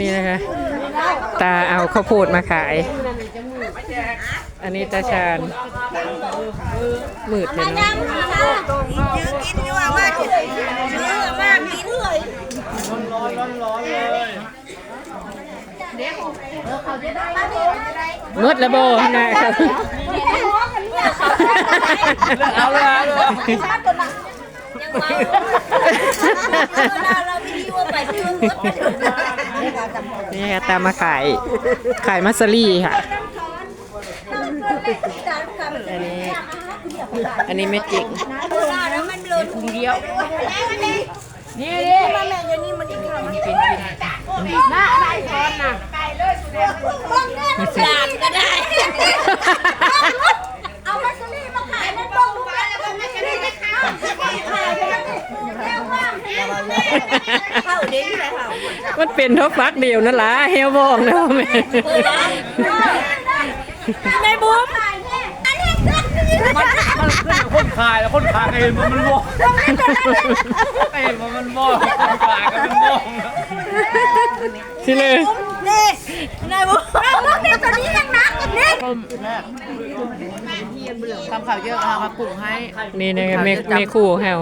นี่นะคะ ตาเอาข้าวโพดมาขาย อันนี้ตาชาญมืดเลยเนาะยืนกินอยู่ว่ามากินเนื้อมากินเลยมืดแล้วโบนะครับเอาเลยเอาเลยยังไงเราไม่ดีว่าไปเพื่อ นรถนี่ค่ะตามมาขายขายมัสซารี่ค่ะ อันนี้ อันนี้ไม่จริงแล้วมันเลยถุงเดียวนี่ดิมาแม่ยังนี่มันอีกครั้งน่าอะไรทอนน่ะจานก็ได้ เอามาสลี่มาขายมันบ้องลูกแล้วก็ไม่ได้ขายขายไปแล้วแก้วว่างเข้าเด้งเลยค่ะ มันเป็นเท่าฟักเดียวนั่นล่ะเฮลบอกนะแม่ในบุ้มอันนี้เมันมันขึ้นกับคนขายแล้วคนขายเองมันมันมองเองมันมันมองคนขายก็มันมองสิเลยนี่ในบุ้มนี่ตัวนี้ยังนักนี่ ทำข่าวเยอะค่ะมาปรุงให้นี่นะคะแม่แม่คู่เฮา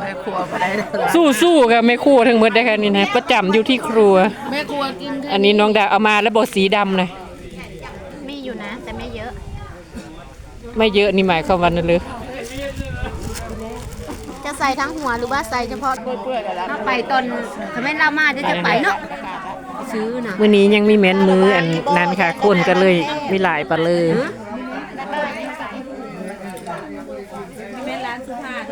แม่ครัวไปได้เลยสู้สู้ๆกับแม่คู่ทั้งหมดได้ค่ะนี่นะประจำอยู่ที่ครัว แม่ครัวกินอันนี้น้องดาวเอามาแล้วบทสีดำเลยมีอยู่นะ แต่ไม่เยอะ ไม่เยอะนี่หมายความว่านั่นเลยจะใส่ทั้งหัวหรือว่าใส่เฉพาะเปื่อยๆแล้วถ้าไปตอนทำไมเรามาจะจะไปเนาะ ซื้อนะวันนี้ยังมีแม้นมืออันนั้นค่ะ คนก็เลยมีหลายปะเลย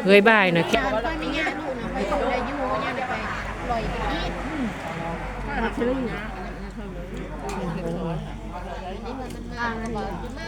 เฮ้ยบ่ายหน่อยค่อยมีงานลูกนะไม่ได้ยุ่งงานไปปล่อยไปอีกอ่าแล้วก็